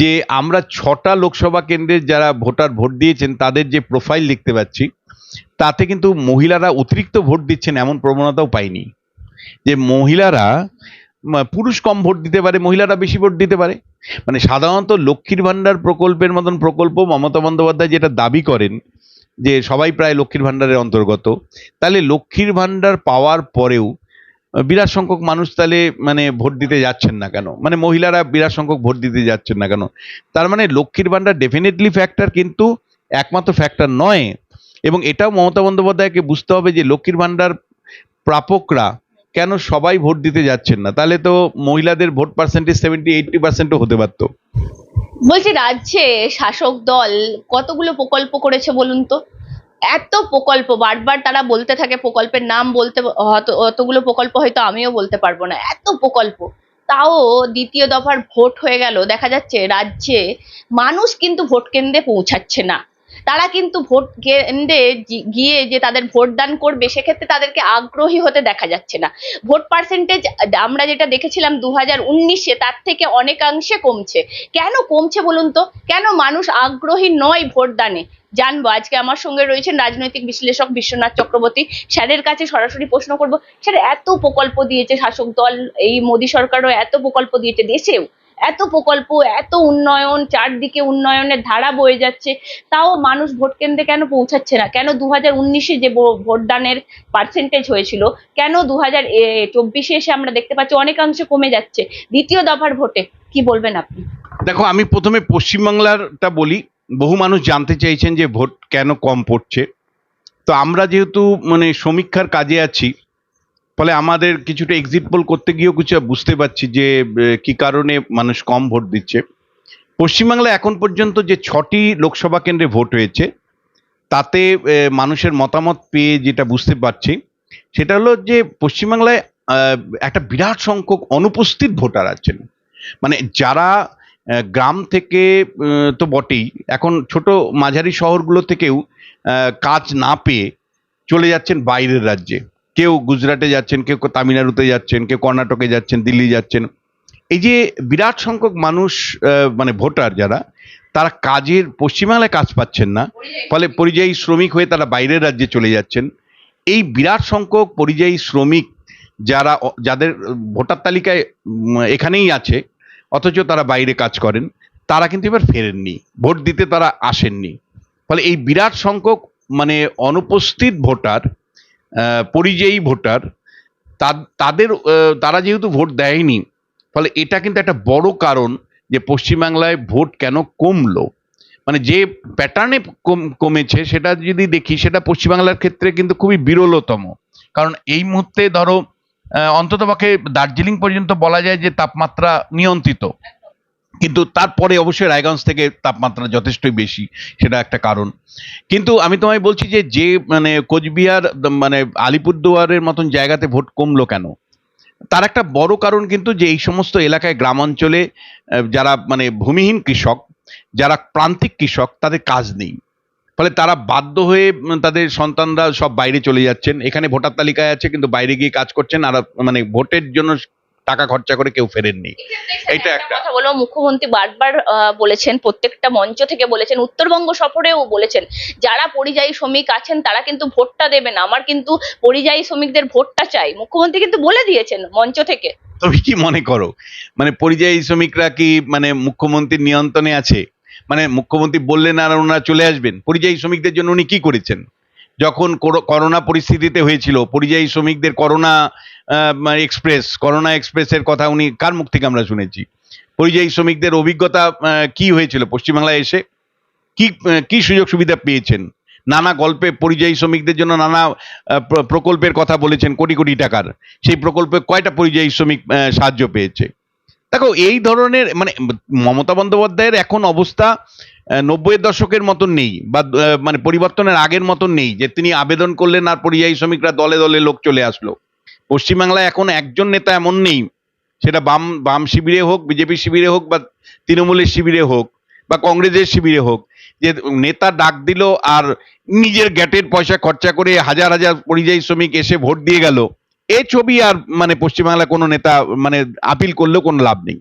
যে আমরা ছটা লোকসভা কেন্দ্রের যারা ভোটার ভোট দিয়েছেন, তাদের যে প্রোফাইল দেখতে পাচ্ছি, তাতে কিন্তু মহিলারা অতিরিক্ত ভোট দিচ্ছেন এমন প্রবণতাও পাইনি। যে মহিলারা পুরুষ কম ভোট দিতে পারে, মহিলারা বেশি ভোট দিতে পারে। মানে সাধারণত লক্ষ্মীর ভাণ্ডার প্রকল্পের মতন প্রকল্প মমতা বন্দ্যোপাধ্যায় যেটা দাবি করেন, যে সবাই প্রায় লক্ষ্মীর ভাণ্ডারের অন্তর্গত। তাহলে লক্ষ্মীর ভাণ্ডার পাওয়ার পরেও বিরাট সংখ্যক মানুষ তাহলে মানে ভোট দিতে যাচ্ছেন না কেন? মানে মহিলারা বিরাট সংখ্যক ভোট দিতে যাচ্ছেন না কেন? তার মানে লক্ষ্মীর ভাণ্ডার ডেফিনেটলি ফ্যাক্টর কিন্তু একমাত্র ফ্যাক্টর নয়। এবং এটাও মমতা বন্দ্যোপাধ্যায়কে বুঝতে হবে যে লক্ষ্মীর ভাণ্ডার প্রাপকরা কেন সবাই ভোট দিতে যাচ্ছেন না? তাহলে তো মহিলাদের ভোট পার্সেন্টেজ সেভেন্টি এইটটি পার্সেন্টও হতে পারতো। বলছি, রাজ্যে শাসক দল কতগুলো প্রকল্প করেছে বলুন তো? এত প্রকল্প, বারবার তারা বলতে থাকে প্রকল্পের নাম বলতে অতগুলো প্রকল্প হয়তো আমিও বলতে পারব না, এত প্রকল্প। তাও দ্বিতীয় দফার ভোট হয়ে গেল, দেখা যাচ্ছে রাজ্যে মানুষ কিন্তু ভোট কেন্দ্রে পৌঁছাচ্ছে না। তারা কিন্তু ভোট কেন্দ্রে গিয়ে যে তাদের ভোট দান করবে, সেক্ষেত্রে তাদেরকে আগ্রহী হতে দেখা যাচ্ছে না। ভোট পার্সেন্টেজ আমরা যেটা দেখেছিলাম দু হাজার উনিশে, তার থেকে অনেকাংশে কমছে। কেন কমছে বলুন তো? কেন মানুষ আগ্রহী নয় ভোটদানে? জানব। আজকে আমার সঙ্গে রয়েছেন রাজনৈতিক বিশ্লেষক বিশ্বনাথ চক্রবর্তী। স্যারের কাছে সরাসরি প্রশ্ন করব, স্যার এত প্রকল্প দিয়েছে শাসক দল, এই মোদী সরকারও এত প্রকল্প দিয়েছে, দেশেও এত প্রকল্প, এত উন্নয়ন, চারদিকে উন্নয়নের ধারা বয়ে যাচ্ছে, তাও মানুষ ভোট কেন্দ্রে কেন পৌঁছাচ্ছে না? কেন দু হাজার উনিশে যে ভোটদানের পার্সেন্টেজ হয়েছিল, কেন দু হাজার চব্বিশে এসে আমরা দেখতে পাচ্ছি অনেকাংশে কমে যাচ্ছে? দ্বিতীয় দফার ভোটে কি বলবেন আপনি? দেখো, আমি প্রথমে পশ্চিমবাংলারটা বলি বহু মানুষ জানতে চাইছেন যে ভোট কেন কম পড়ছে। তো আমরা যেহেতু মানে সমীক্ষার কাজে আছি, ফলে আমাদের কিছুটা এক্সিট পোল করতে গিয়েও কিছু বুঝতে পারছি যে কি কারণে মানুষ কম ভোট দিচ্ছে। পশ্চিমবাংলায় এখন পর্যন্ত যে ছটি লোকসভা কেন্দ্রে ভোট হয়েছে, তাতে মানুষের মতামত পেয়ে যেটা বুঝতে পারছি, সেটা হলো যে পশ্চিমবাংলায় একটা বিরাট সংখ্যক অনুপস্থিত ভোটার আছেন। মানে যারা গ্রাম থেকে তো বটেই। এখন ছোট মাঝারি শহরগুলো থেকেও কাজ না পেয়ে চলে যাচ্ছেন বাইরের রাজ্যে। কেউ গুজরাটে যাচ্ছেন, কেউ তামিলনাড়ুতে যাচ্ছেন, কেউ কর্ণাটকে যাচ্ছেন, দিল্লি যাচ্ছেন। এই যে বিরাট সংখ্যক মানুষ মানে ভোটার যারা, তারা কাজের পশ্চিমবাংলায় কাজ পাচ্ছেন না। ফলে পরিযায়ী শ্রমিক হয়ে তারা বাইরের রাজ্যে চলে যাচ্ছেন। এই বিরাট সংখ্যক পরিযায়ী শ্রমিক যারা, যাদের ভোটার তালিকায় এখানেই আছে অথচ তারা বাইরে কাজ করেন, তারা কিন্তু এবার ফেরেননি, ভোট দিতে তারা আসেননি। ফলে এই বিরাট সংখ্যক মানে অনুপস্থিত ভোটার পরিযায়ী ভোটার তাদের তারা যেহেতু ভোট দেয়নি, ফলে এটা কিন্তু একটা বড় কারণ যে পশ্চিমবাংলায় ভোট কেন কমলো। মানে যে প্যাটার্নে কমেছে, সেটা যদি দেখি, সেটা পশ্চিমবাংলার ক্ষেত্রে কিন্তু খুবই বিরলতম। কারণ এই মুহূর্তে ধরো অন্ততপক্ষে দার্জিলিং পর্যন্ত বলা যায় যে তাপমাত্রা নিয়ন্ত্রিত। কিন্তু তারপরে অবশ্যই রায়গঞ্জ থেকে তাপমাত্রা যথেষ্টই বেশি, সেটা একটা কারণ। কিন্তু আমি তোমায় বলছি যে যে মানে কোচবিহার মানে আলিপুরদুয়ারের মতন জায়গাতে ভোট কমলো কেন? তার একটা বড় কারণ কিন্তু যে, এই সমস্ত এলাকায় গ্রামাঞ্চলে যারা মানে ভূমিহীন কৃষক, যারা প্রান্তিক কৃষক, তাদের কাজ নেই। ফলে তারা বাধ্য হয়ে তাদের সন্তানরা সব বাইরে চলে যাচ্ছেন। এখানে ভোটার তালিকায় আছে কিন্তু বাইরে গিয়ে কাজ করছেন। আর মানে ভোটের জন্য টাকা খরচা করে কেউ ফেরেননি। এটা একটা। কথা বলব মুখ্যমন্ত্রী বারবার বলেছেন প্রত্যেকটা মঞ্চ থেকে বলেছেন উত্তরবঙ্গ সফরেও বলেছেন যারা পরিযায়ী শ্রমিক আছেন তারা কিন্তু ভোটটা দেবেন আমার কিন্তু পরিযায়ী শ্রমিকদের ভোটটা চাই। মুখ্যমন্ত্রী কিন্তু বলে দিয়েছেন মঞ্চ থেকে। তুমি কি মনে করো? মানে পরিযায়ী শ্রমিকরা কি মানে মুখ্যমন্ত্রীর নিয়ন্ত্রণে আছে? মানে মুখ্যমন্ত্রী বললেন আর ওনারা চলে আসবেন। পরিযায়ী শ্রমিকদের জন্য উনি কি করেছেন? যখন করো- করোনা পরিস্থিতিতে হয়েছিল, পরিযায়ী শ্রমিকদের করোনা এক্সপ্রেস, করোনা এক্সপ্রেসের কথা উনি কার মুখ থেকে আমরা শুনেছি? পরিযায়ী শ্রমিকদের অভিজ্ঞতা কি হয়েছিল? পশ্চিমবাংলায় এসে কি কি সুযোগ সুবিধা পেয়েছেন? নানা গল্পে পরিযায়ী শ্রমিকদের জন্য নানা প্র- প্রকল্পের কথা বলেছেন কোটি কোটি টাকার। সেই প্রকল্পে কয়টা পরিযায়ী শ্রমিক সাহায্য পেয়েছে? দেখো, এই ধরনের মানে মমতা বন্দ্যোপাধ্যায়ের এখন অবস্থা নব্বইয়ের দশকের মতন নেই, বা মানে পরিবর্তনের আগের মতন নেই, যে তিনি আবেদন করলেন আর পরিযায়ী শ্রমিকরা দলে দলে লোক চলে আসলো। পশ্চিমবাংলায় এখন একজন নেতা এমন নেই, সেটা বাম বাম শিবিরে হোক, বিজেপি শিবিরে হোক, বা তৃণমূলের শিবিরে হোক, বা কংগ্রেসের শিবিরে হোক, যে নেতা ডাক দিল আর নিজের গ্যাটের পয়সা খরচা করে হাজার হাজার পরিযায়ী শ্রমিক এসে ভোট দিয়ে গেল এই ছবি আর মানে পশ্চিমবাংলা কোনো নেতা মানে আপিল করলেও কোনো লাভ নেই।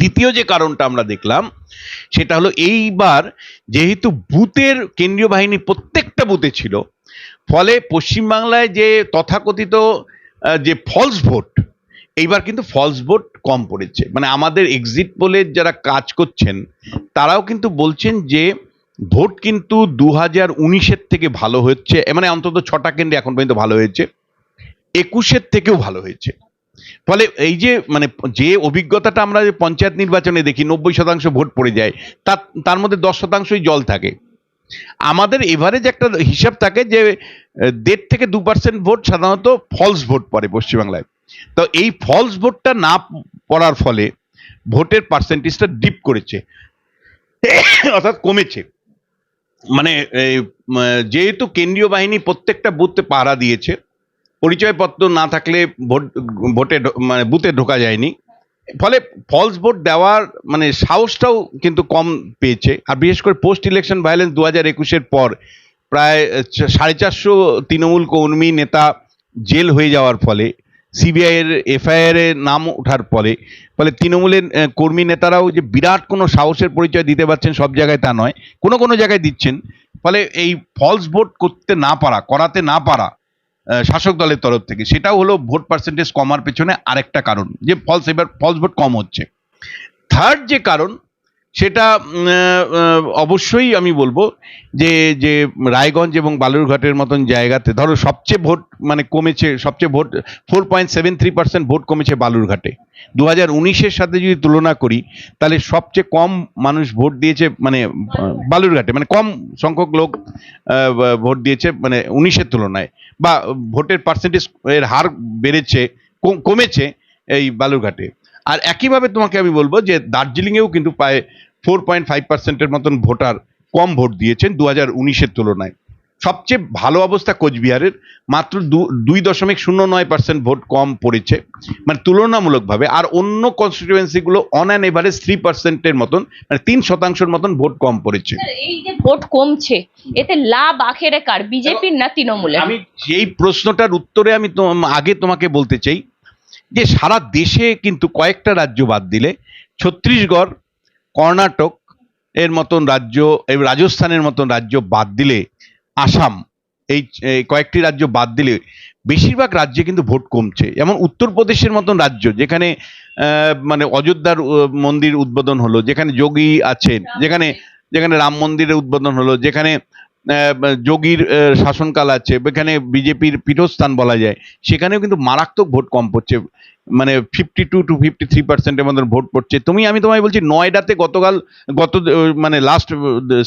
দ্বিতীয় যে কারণটা আমরা দেখলাম, সেটা হলো এইবার যেহেতু বুথের কেন্দ্রীয় বাহিনী প্রত্যেকটা বুথে ছিল, ফলে পশ্চিমবাংলায় যে তথাকথিত যে ফলস ভোট এইবার কিন্তু ফলস ভোট কম পড়েছে। মানে আমাদের এক্সিট পোলের যারা কাজ করছেন, তারাও কিন্তু বলছেন যে ভোট কিন্তু দু হাজার উনিশের থেকে ভালো হচ্ছে মানে অন্তত ছটা কেন্দ্রে এখন পর্যন্ত ভালো হয়েছে। একুশের থেকেও ভালো হয়েছে। ফলে এই যে মানে যে অভিজ্ঞতাটা আমরা যে পঞ্চায়েত নির্বাচনে দেখি, নব্বই শতাংশ ভোট পড়ে যায়, তার তার মধ্যে দশ শতাংশই জল থাকে। আমাদের এভারেজ একটা হিসাব থাকে যে দেড় থেকে দু পার্সেন্ট ভোট সাধারণত ফলস ভোট পড়ে পশ্চিমবাংলায়। তো এই ফলস ভোটটা না পড়ার ফলে ভোটের পার্সেন্টেজটা ডিপ করেছে, অর্থাৎ কমেছে। মানে যেহেতু কেন্দ্রীয় বাহিনী প্রত্যেকটা বুথে পাহারা দিয়েছে পরিচয়পত্র না থাকলে ভোট, ভোটে মানে বুথে ঢোকা যায়নি। ফলে ফলস ভোট দেওয়ার মানে সাহসটাও কিন্তু কম পেয়েছে। আর বিশেষ করে পোস্ট ইলেকশন ভায়োলেন্স দু হাজার একুশের পর প্রায় সাড়ে চারশো তৃণমূল কর্মী নেতা জেল হয়ে যাওয়ার ফলে সিবিআই এর এফআইআর এর নাম ওঠার ফলে ফলে তৃণমূলের কর্মী নেতারাও যে বিরাট কোনো সাহসের পরিচয় দিতে পারছেন সব জায়গায় তা নয়, কোনো কোনো জায়গায় দিচ্ছেন। ফলে এই ফলস ভোট করতে না পারা, করাতে না পারা শাসক দলের তরফ থেকে। সেটাও হলো ভোট পার্সেন্টেজ কমার পেছনে আরেকটা কারণ, যে ফলস এবার ফলস ভোট কম হচ্ছে। থার্ড যে কারণ সেটা অবশ্যই আমি বলব যে যে রায়গঞ্জ এবং বালুরঘাটের মতন জায়গাতে ধরো সবচেয়ে ভোট মানে কমেছে সবচেয়ে vote four point seven three percent vote কমেছে বালুরঘাটে। দু হাজার উনিশের সাথে যদি তুলনা করি তাহলে সবচেয়ে কম মানুষ ভোট দিয়েছে মানে বালুরঘাটে। মানে কম সংখ্যক লোক ভোট দিয়েছে মানে উনিশের তুলনায়। বা ভোটের পার্সেন্টেজ এর হার বেড়েছে কমেছে এই বালুরঘাটে। আর একইভাবে তোমাকে আমি বলব যে দার্জিলিংয়েও কিন্তু প্রায় ফোর পয়েন্ট ফাইভ পার্সেন্টের মতন ভোটার কম ভোট দিয়েছেন দু হাজার উনিশের তুলনায়। সবচেয়ে ভালো অবস্থা কোচবিহারের মাত্র দু- দুই দশমিক শূন্য নয় পার্সেন্ট ভোট কম পড়েছে। মানে তুলনামূলকভাবে আর অন্য কনস্টিটিউয়েন্সিগুলো অন অ্যান এভারেজ থ্রি পার্সেন্টের মতন মানে তিন শতাংশের মতন ভোট কম পড়েছে। এই যে ভোট কমছে এতে লাভ আখেরে কার বিজেপির না তৃণমূলের? আমি এই প্রশ্নটার উত্তরে আমি আগে তোমাকে বলতে চাই যে সারা দেশে কিন্তু কয়েকটা রাজ্য বাদ দিলে, ছত্তিশগড়, কর্ণাটক এর মতন রাজ্য রাজস্থানের মতন রাজ্য বাদ দিলে, আসাম, এই কয়েকটি রাজ্য বাদ দিলে বেশিরভাগ রাজ্যে কিন্তু ভোট কমছে। যেমন উত্তরপ্রদেশের মতন রাজ্য, যেখানে মানে অযোধ্যার মন্দির উদ্বোধন হলো, যেখানে যোগী আছেন, যেখানে যেখানে রাম মন্দিরের উদ্বোধন হলো, যেখানে যোগীর শাসনকাল আছে, এখানে বিজেপির পীঠস্থান বলা যায়, সেখানেও কিন্তু মারাত্মক ভোট কম পড়ছে মানে fifty two two fifty three পার্সেন্টের মতন ভোট পড়ছে। তুমি, আমি তোমায় বলছি, নয়ডাতে গতকাল, গত মানে লাস্ট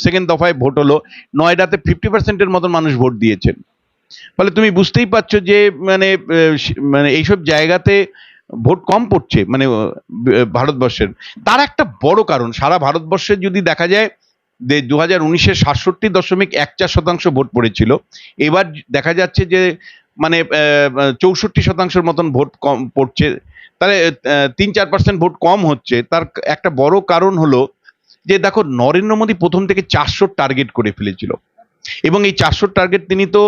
সেকেন্ড দফায় ভোট হলো, নয়ডাতে ফিফটি পার্সেন্টের মতন মানুষ ভোট দিয়েছেন। ফলে তুমি বুঝতেই পারছ যে মানে মানে এইসব জায়গাতে ভোট কম পড়ছে মানে ভারতবর্ষের। তার একটা বড় কারণ, সারা ভারতবর্ষে যদি দেখা যায় যে দু হাজার উনিশের সাতষট্টি দশমিক এক চার শতাংশ ভোট পড়েছিল। এবার দেখা যাচ্ছে যে মানে চৌষট্টি শতাংশের মতন ভোট কম পড়ছে। তাহলে তিন চার পার্সেন্ট ভোট কম হচ্ছে। তার একটা বড় কারণ হলো যে, দেখো, নরেন্দ্র মোদী প্রথম থেকে চারশো টার্গেট করে ফেলেছিল। এবং এই চারশো টার্গেট তিনি তো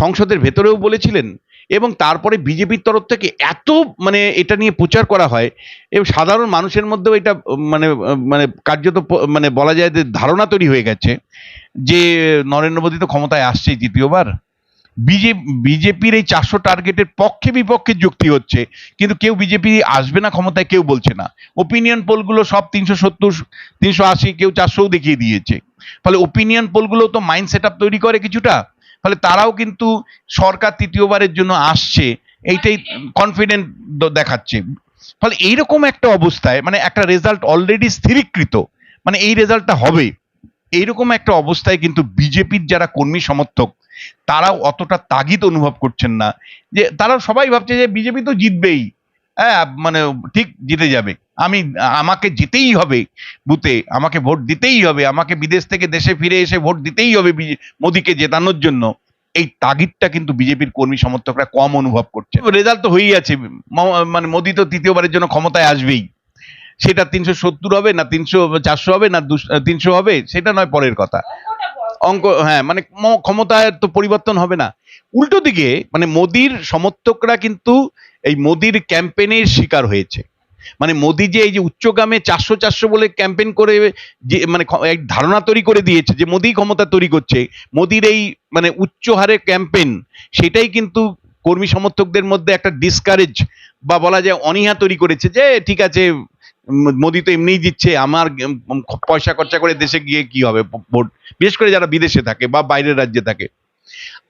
সংসদের ভেতরেও বলেছিলেন এবং তারপরে বিজেপির তরফ থেকে এত মানে এটা নিয়ে প্রচার করা হয়, এবং সাধারণ মানুষের মধ্যেও এটা মানে মানে কার্যত মানে বলা যায় যে ধারণা তৈরি হয়ে গেছে যে নরেন্দ্র মোদী তো ক্ষমতায় আসছেই দ্বিতীয়বার। বিজেপি বিজেপির এই চারশো টার্গেটের পক্ষে বিপক্ষে যুক্তি হচ্ছে, কিন্তু কেউ বিজেপি আসবে না ক্ষমতায় কেউ বলছে না। ওপিনিয়ন পোলগুলো সব তিনশো সত্তর, তিনশো আশি, কেউ চারশোও দেখিয়ে দিয়েছে। ফলে ওপিনিয়ন পোলগুলো তো মাইন্ড সেট তৈরি করে কিছুটা। ফলে তারাও কিন্তু সরকার তৃতীয়বারের জন্য আসছে, এইটাই কনফিডেন্ট দেখাচ্ছে। ফলে এইরকম একটা অবস্থায় মানে একটা রেজাল্ট অলরেডি স্থিরীকৃত মানে এই রেজাল্টটা হবে, এইরকম একটা অবস্থায় কিন্তু বিজেপির যারা কর্মী সমর্থক, তারাও অতটা তাগিদ অনুভব করছেন না। যে তারা সবাই ভাবছে যে বিজেপি তো জিতবেই। হ্যাঁ মানে ঠিক জিতে যাবে। আমি আমাকে জিতেই হবে বুথে আমাকে ভোট দিতেই হবে আমাকে বিদেশ থেকে দেশে ফিরে এসে ভোট দিতেই হবে মোদীকে জেতানোর জন্য। এই তাগিদটা কিন্তু বিজেপির কর্মী সমর্থকরা কম অনুভব করছে রেজাল্ট তো হয়েই আছে মানে মোদী তো তৃতীয়বারের জন্য ক্ষমতায় আসবেই। সেটা তিনশো সত্তর হবে না তিনশো চারশো হবে না তিনশো হবে সেটা নয় পরের কথা। অঙ্ক হ্যাঁ মানে ক্ষমতায় তো পরিবর্তন হবে না। উল্টো দিকে মানে মোদির সমর্থকরা কিন্তু এই মোদির ক্যাম্পেনের শিকার হয়েছে। মানে মোদি যে এই যে উচ্চগামে চারশো চারশো বলে ক্যাম্পেন করে যে মানে এক ধারণা তৈরি করে দিয়েছে যে মোদি ক্ষমতা তৈরি করছে, মোদির এই মানে উচ্চ হারে ক্যাম্পেইন সেটাই কিন্তু কর্মী সমর্থকদের মধ্যে একটা ডিসকারেজ বা বলা যায় অনীহা তৈরি করেছে যে, ঠিক আছে মোদি তো এমনিই দিচ্ছে, আমার পয়সা খরচা করে দেশে গিয়ে কি হবে? ভোট, বিশেষ করে যারা বিদেশে থাকে বা বাইরের রাজ্যে থাকে।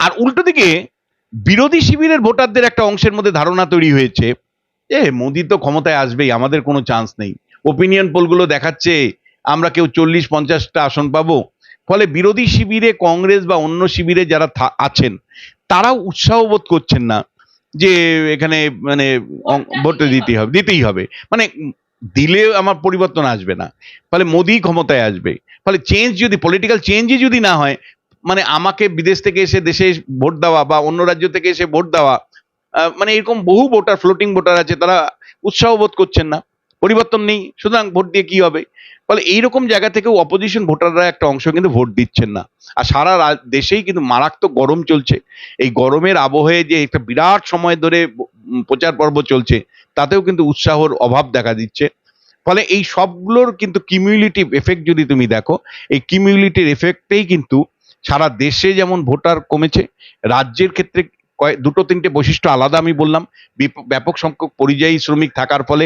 আর উল্টো দিকে বিরোধী শিবিরের ভোটারদের একটা অংশের মধ্যে ধারণা তৈরি হয়েছে। এ, মোদি তো ক্ষমতায় আসবেই, আমাদের কোনো চান্স নেই। ওপিনিয়ন পোলগুলো দেখাচ্ছে, আমরা কেউ চল্লিশ, পঞ্চাশটা আসন পাবো। ফলে বিরোধী শিবিরে কংগ্রেস বা অন্য শিবিরে যারা আছেন, তারাও উৎসাহ বোধ করছেন না যে এখানে মানে ভোট দিতেই হবে দিতেই হবে। মানে দিলে আমার পরিবর্তন আসবে না। ফলে মোদি ক্ষমতায় আসবে। ফলে চেঞ্জ যদি পলিটিক্যাল চেঞ্জই যদি না হয় মানে আমাকে বিদেশ থেকে এসে দেশে ভোট দেওয়া বা অন্য রাজ্য থেকে এসে ভোট দেওয়া মানে এরকম বহু ভোটার ফ্লোটিং ভোটার আছে, তারা উৎসাহ বোধ করছেন না। পরিবর্তন নেই, সুতরাং ভোট দিয়ে কি হবে? ফলে এইরকম জায়গা থেকেও অপোজিশন ভোটাররা একটা অংশ কিন্তু ভোট দিচ্ছেন না। আর সারা দেশেই কিন্তু মারাত্মক গরম চলছে। এই গরমের আবহে যে একটা বিরাট সময় ধরে প্রচার পর্ব চলছে, তাতেও কিন্তু উৎসাহর অভাব দেখা দিচ্ছে। ফলে এই সবগুলোর কিন্তু কিমিউলিটিভ এফেক্ট যদি তুমি দেখো, এই কিমিউলিটিভ এফেক্টেই কিন্তু সারা দেশে যেমন ভোটার কমেছে রাজ্যের ক্ষেত্রে কয়েক দুটো তিনটে বৈশিষ্ট্য আলাদা আমি বললাম। ব্যাপক সংখ্যক পরিযায়ী শ্রমিক থাকার ফলে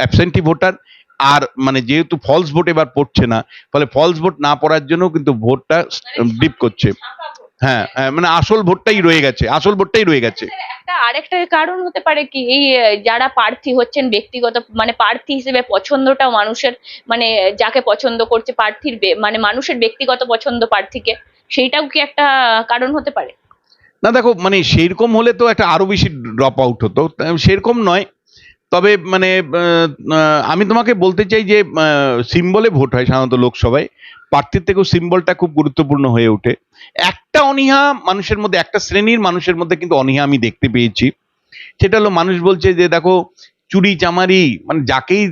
অ্যাবসেন্টি ভোটার আর মানে যেহেতু ফলস ভোট এবার পড়ছে না ফলে ফলস ভোট না পড়ার জন্য কিন্তু ভোটটা ডিপ করছে। হ্যাঁ হ্যাঁ, মানে আসল ভোটটাই রয়ে গেছে আসল ভোটটাই রয়ে গেছে। একটা আরেকটা কারণ হতে পারে কি এই যারা প্রার্থী হচ্ছেন ব্যক্তিগত মানে প্রার্থী হিসেবে পছন্দটা মানুষের মানে যাকে পছন্দ করছে প্রার্থীর মানে মানুষের ব্যক্তিগত পছন্দ প্রার্থীকে সেইটাও কি একটা কারণ হতে পারে? না, দেখো মানে সেরকম হলে তো একটা আরও বেশি ড্রপ আউট হতো। সেরকম নয়। তবে মানে আমি তোমাকে বলতে চাই যে সিম্বলে ভোট হয় সাধারণত লোকসভায়। প্রার্থীর থেকেও সিম্বলটা খুব গুরুত্বপূর্ণ হয়ে ওঠে। একটা অনীহা মানুষের মধ্যে, একটা শ্রেণির মানুষের মধ্যে কিন্তু অনীহা আমি দেখতে পেয়েছি। সেটা হলো, মানুষ বলছে যে, দেখো, চুরি, চামারি মানে যাকেই,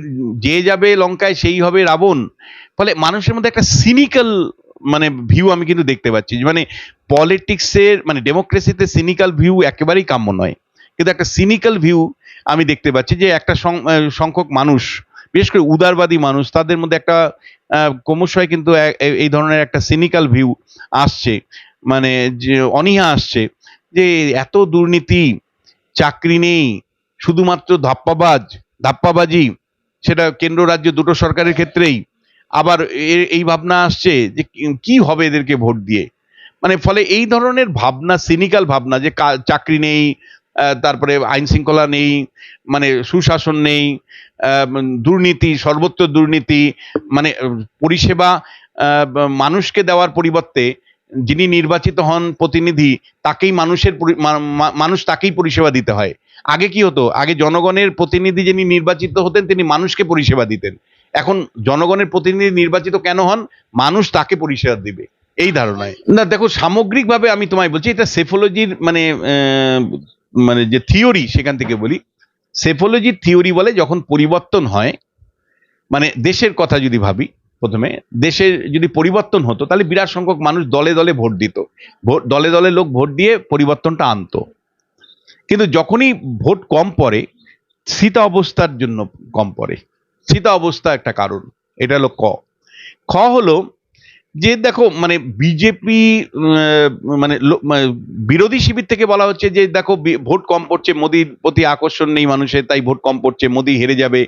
যে যাবে লঙ্কায়, সেই হবে রাবণ। ফলে মানুষের মধ্যে একটা সিনিক্যাল মানে ভিউ আমি কিন্তু দেখতে পাচ্ছি। মানে পলিটিক্সের মানে ডেমোক্রেসিতে সিনিক্যাল ভিউ একেবারেই কাম্য নয়। কিন্তু একটা সিনিক্যাল ভিউ আমি দেখতে পাচ্ছি যে একটা সংখ্যক মানুষ, বিশেষ করে উদারবাদী মানুষ, তাদের মধ্যে একটা ক্রমশই কিন্তু এই ধরনের একটা সিনিক্যাল ভিউ আসছে। মানে যে অনীহা আসছে যে এত দুর্নীতি, চাকরি নেই, শুধুমাত্র ধাপ্পাবাজ, ধাপ্পাবাজি, সেটা কেন্দ্র রাজ্য দুটো সরকারের ক্ষেত্রেই আবার এই ভাবনা আসছে যে কি- হবে এদেরকে ভোট দিয়ে? মানে ফলে এই ধরনের ভাবনা সিনিক্যাল ভাবনা যে চাকরি নেই তারপরে আইন শৃঙ্খলা নেই মানে সুশাসন নেই দুর্নীতি, সর্বত্র দুর্নীতি মানে পরিষেবা মানুষকে দেওয়ার পরিবর্তে যিনি নির্বাচিত হন প্রতিনিধি, তাকেই মানুষের মানুষ তাকেই পরিষেবা দিতে হয়। আগে কি হতো? আগে জনগণের প্রতিনিধি যিনি নির্বাচিত হতেন, তিনি মানুষকে পরিষেবা দিতেন। এখন জনগণের প্রতিনিধি নির্বাচিত কেন হন? মানুষ তাকে পরিষেবা দিবে। এই ধারণায়। না, দেখো, সামগ্রিকভাবে আমি তোমায় বলছি, এটা সেফোলজির মানে মানে যে থিওরি সেখান থেকে বলি, সেফোলজির থিওরি বলে যখন পরিবর্তন হয় মানে দেশের কথা যদি ভাবি, প্রথমে দেশের যদি পরিবর্তন হতো, তাহলে বিরাট সংখ্যক মানুষ দলে দলে ভোট দিত। দলে দলে লোক ভোট দিয়ে পরিবর্তনটা আনতো। কিন্তু যখনই ভোট কম পড়ে শীত অবস্থার জন্য কম পড়ে। শীত অবস্থা একটা কারণ। এটা হলো ক। খ হলো যে দেখো মানে বিজেপি মানে মানে বিরোধী শিবির থেকে বলা হচ্ছে যে দেখো ভোট কম পড়ছে, মোদির প্রতি আকর্ষণ নেই মানুষের, তাই ভোট কম পড়ছে, মোদি হেরে যাবে।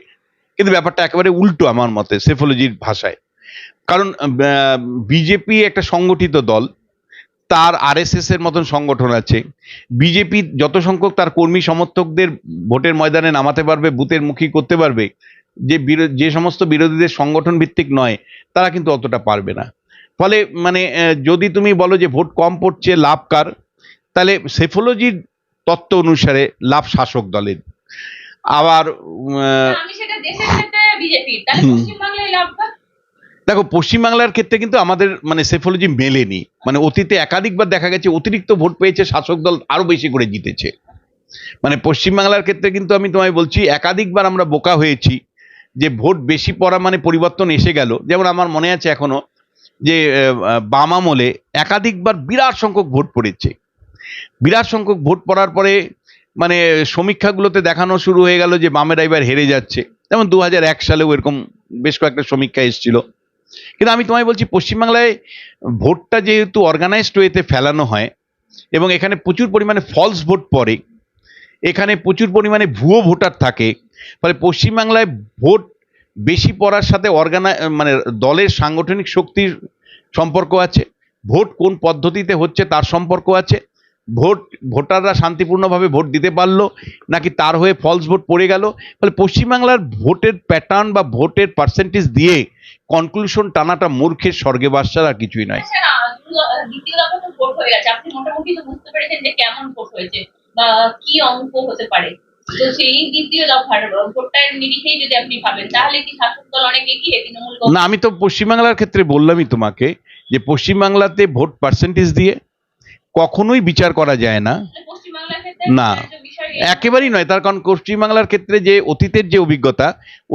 কিন্তু ব্যাপারটা একেবারে উল্টো আমার মতে, সেফোলজির ভাষায়। কারণ বিজেপি একটা সংগঠিত দল, তার আরএসএস এর মতন সংগঠন আছে। বিজেপি যত সংখ্যক তার কর্মী সমর্থকদের ভোটের ময়দানে নামাতে পারবে, বুথের মুখী করতে পারবে যে যে সমস্ত বিরোধীদের সংগঠন ভিত্তিক নয় তারা কিন্তু অতটা পারবে না। ফলে মানে যদি তুমি বলো যে ভোট কম পড়ছে লাভ কার? তাহলে সেফোলজির তত্ত্ব অনুসারে লাভ শাসক দলের। আবার? দেখো পশ্চিমবাংলার ক্ষেত্রে কিন্তু আমাদের মানে সেফোলজি মেলেনি। মানে অতীতে একাধিকবার দেখা গেছে অতিরিক্ত ভোট পেয়েছে শাসক দল আরও বেশি করে জিতেছে। মানে পশ্চিমবাংলার ক্ষেত্রে কিন্তু আমি তোমায় বলছি একাধিকবার আমরা বোকা হয়েছি। যে ভোট বেশি পড়া মানে পরিবর্তন এসে গেল। যেমন আমার মনে আছে এখনও যে বাম আমলে একাধিকবার বিরাট সংখ্যক ভোট পড়েছে। বিরাট সংখ্যক ভোট পড়ার পরে মানে সমীক্ষাগুলোতে দেখানো শুরু হয়ে গেল যে বামেরা এবার হেরে যাচ্ছে। যেমন দু হাজার এক সালেও এরকম বেশ কয়েকটা সমীক্ষা এসেছিল। কিন্তু আমি তোমায় বলছি, পশ্চিমবাংলায় ভোটটা যেহেতু অর্গানাইজড ওয়েতে ফেলানো হয় এবং এখানে প্রচুর পরিমাণে ফলস ভোট পড়ে এখানে প্রচুর পরিমাণে ভুয়ো ভোটার থাকে। ফলে পশ্চিমবাংলায় ভোট বেশি পড়ার সাথে অর্গানাই মানে দলের সাংগঠনিক শক্তির সম্পর্ক আছে। ভোট কোন পদ্ধতিতে হচ্ছে তার সম্পর্ক আছে। ভোট, ভোটাররা শান্তিপূর্ণভাবে ভোট দিতে পারল নাকি তার হয়ে ফলস ভোট পড়ে গেল। ফলে পশ্চিমবাংলার ভোটের প্যাটার্ন বা ভোটের পার্সেন্টেজ দিয়ে কনক্লুশন টানাটা মূর্খের স্বর্গে বাস ছাড়া আর কিছুই নয়। আচ্ছা দ্বিতীয় ভোট হয়ে গেছে। আপনি মোটামুটি তো বুঝতে পেরেছেন যে কেমন ভোট হয়েছে। বা কি অঙ্ক হতে পারে তো সেই দিক দিয়ে ভোটটার নিরিখেই যদি আপনি ভাবেন তাহলে কি শাসক দল অনেক এগিয়ে তৃণমূল না আমি তো পশ্চিমবাংলার ক্ষেত্রে বললামই তোমাকে যে পশ্চিমবাংলাতে ভোট পার্সেন্টেজ দিয়ে কখনোই বিচার করা যায় না ক্ষেত্রে না। একেবারেই। নয়, তার কারণ পশ্চিমবাংলার ক্ষেত্রে যে অতীতের যে অভিজ্ঞতা,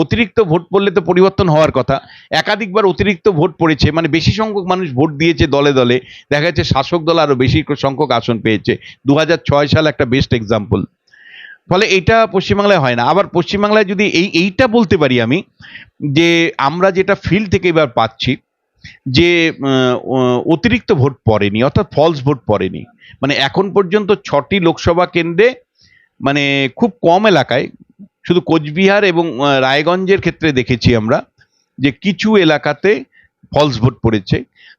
অতিরিক্ত ভোট পড়লে তো পরিবর্তন হওয়ার কথা। একাধিকবার অতিরিক্ত ভোট পড়েছে মানে বেশি সংখ্যক মানুষ ভোট দিয়েছে দলে দলে। দেখা যাচ্ছে শাসক দল আরও বেশি সংখ্যক আসন পেয়েছে। দু হাজার ছয় সাল একটা বেস্ট এক্সাম্পল ফলে এটা পশ্চিমবাংলায় হয় না। আবার পশ্চিমবাংলায় যদি এই, এইটা বলতে পারি আমি, যে আমরা যেটা ফিল্ড থেকে এবার পাচ্ছি, যে অতিরিক্ত ভোট পড়েনি, অর্থাৎ ফলস ভোট পড়েনি। মানে এখন পর্যন্ত ছটি লোকসভা কেন্দ্রে মানে খুব কম এলাকায়, শুধু কোচবিহার এবং রায়গঞ্জের ক্ষেত্রে দেখেছি আমরা, যে কিছু এলাকাতে ফলস ভোট পড়েছে,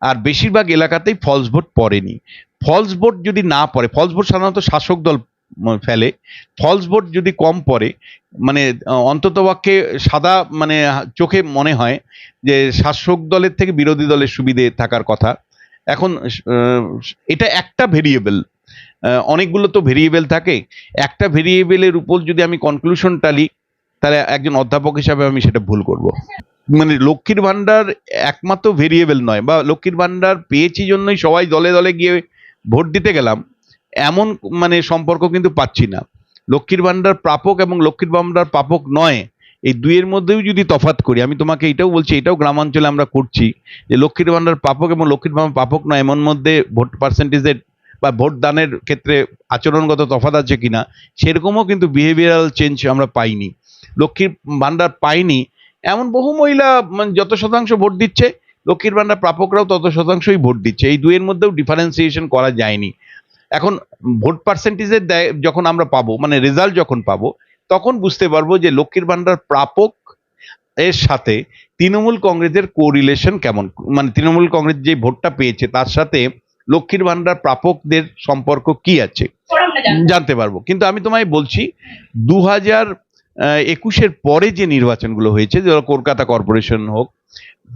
আর বেশিরভাগ এলাকাতেই ফলস ভোট পড়েনি। ফলস ভোট যদি না পড়ে ফলস ভোট সাধারণত শাসক দল ফেলে। ফলস ভোট যদি কম পড়ে মানে অন্তত পক্ষে সাদা মানে চোখে মনে হয় যে শাসক দলের থেকে বিরোধী দলের সুবিধে থাকার কথা। এখন এটা একটা ভেরিয়েবল অনেকগুলো তো ভেরিয়েবল থাকে। একটা ভেরিয়েবলের উপর যদি আমি কনক্লুশন টালি তাহলে একজন অধ্যাপক হিসাবে আমি সেটা ভুল করব। মানে লক্ষ্মীর ভান্ডার একমাত্র ভেরিয়েবল নয়, বা লক্ষ্মীর ভান্ডার পেয়েছি জন্যই সবাই দলে দলে গিয়ে ভোট দিতে গেলাম, এমন মানে সম্পর্ক কিন্তু পাচ্ছি না। লক্ষ্মীর ভান্ডার প্রাপক এবং লক্ষ্মীর ভান্ডার প্রাপক নয়, এই দুইয়ের মধ্যেও যদি তফাৎ করি, আমি তোমাকে এটাও বলছি, এটাও গ্রামাঞ্চলে আমরা করছি, যে লক্ষ্মীর ভান্ডার প্রাপক এবং লক্ষ্মীর ভান্ডার প্রাপক নয়, এমন মধ্যে ভোট পার্সেন্টেজের বা ভোট দানের ক্ষেত্রে আচরণগত তফাৎ আছে কিনা, সেরকমও কিন্তু বিহেভিয়ারাল চেঞ্জ আমরা পাইনি। লক্ষ্মীর ভান্ডার পাইনি। এমন বহু মহিলা মানে যত শতাংশ ভোট দিচ্ছে, লক্ষ্মীর ভান্ডার প্রাপকরাও তত শতাংশই ভোট দিচ্ছে। এই দুয়ের মধ্যেও ডিফারেন্সিয়েশন করা যায়নি। এখন ভোট পার্সেন্টেজের যখন আমরা পাবো মানে রেজাল্ট যখন পাবো, তখন বুঝতে পারব যে লক্ষ্মীর ভান্ডার প্রাপক এর সাথে তৃণমূল কংগ্রেসের কোরিলেশন কেমন? মানে তৃণমূল কংগ্রেস যে ভোটটা পেয়েছে, তার সাথে লক্ষ্মীর ভান্ডার প্রাপকদের সম্পর্ক কি আছে। জানতে পারব। কিন্তু আমি তোমায় বলছি দু হাজার একুশের পরে যে নির্বাচনগুলো হয়েছে ধরো কলকাতা কর্পোরেশন হোক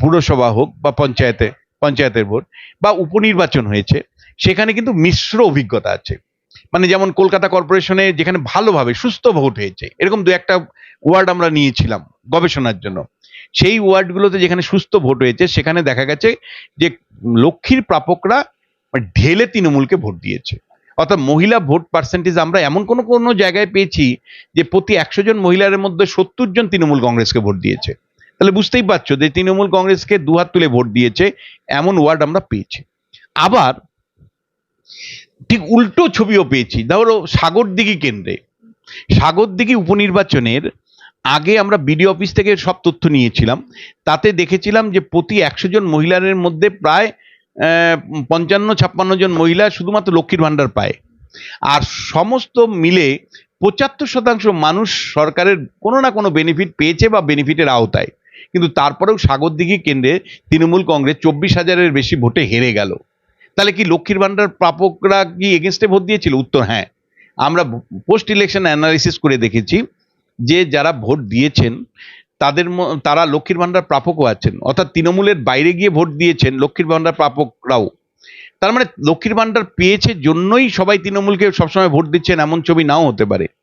পুরসভা হোক বা পঞ্চায়েতে পঞ্চায়েতের ভোট বা উপনির্বাচন হয়েছে সেখানে কিন্তু মিশ্র অভিজ্ঞতা আছে। মানে যেমন কলকাতা কর্পোরেশনে যেখানে ভালোভাবে সুস্থ ভোট হয়েছে এরকম দু একটা ওয়ার্ড আমরা নিয়েছিলাম গবেষণার জন্য। সেই ওয়ার্ডগুলোতে যেখানে সুস্থ ভোট হয়েছে সেখানে দেখা গেছে যে লক্ষ্মীর প্রাপকরা ঢেলে তৃণমূলকে ভোট দিয়েছে। অর্থাৎ মহিলা ভোট পার্সেন্টেজ আমরা এমন কোনো কোনো জায়গায় পেয়েছি যে প্রতি একশো জন মহিলার মধ্যে সত্তর জন তৃণমূল কংগ্রেসকে ভোট দিয়েছে। তাহলে বুঝতেই পারছ যে তৃণমূল কংগ্রেসকে দুহাত তুলে ভোট দিয়েছে, এমন ওয়ার্ড আমরা পেয়েছি। আবার ঠিক উল্টো ছবিও পেয়েছি, ধরো সাগরদিঘি কেন্দ্রে। সাগরদিঘি উপনির্বাচনের আগে আমরা বিডি অফিস থেকে সব তথ্য নিয়েছিলাম। তাতে দেখেছিলাম যে প্রতি একশো জন মহিলাদের মধ্যে প্রায় পঞ্চান্ন, ছাপ্পান্ন জন মহিলা শুধুমাত্র লক্ষ্মীর ভাণ্ডার পায়। আর সমস্ত মিলে পঁচাত্তর শতাংশ মানুষ সরকারের কোনো না কোনো বেনিফিট পেয়েছে বা বেনিফিটের আওতায়। কিন্তু তারপরেও সাগরদিঘি কেন্দ্রে তৃণমূল কংগ্রেস চব্বিশ হাজারের বেশি ভোটে হেরে গেল। তাহলে কি লক্ষ্মীর ভাণ্ডার প্রাপকরা কি এগেনস্টে ভোট দিয়েছিল? উত্তর হ্যাঁ। আমরা পোস্ট ইলেকশন অ্যানালিসিস করে দেখেছি যে যারা ভোট দিয়েছেন তাদের তারা লক্ষ্মীর ভাণ্ডার প্রাপকও আছেন। অর্থাৎ তৃণমূলের বাইরে গিয়ে ভোট দিয়েছেন লক্ষ্মীর ভাণ্ডার প্রাপকরাও। তার মানে লক্ষ্মীর ভাণ্ডার পেয়েছে জন্যই সবাই তৃণমূলকে সবসময় ভোট দিচ্ছেন, এমন ছবি নাও হতে পারে।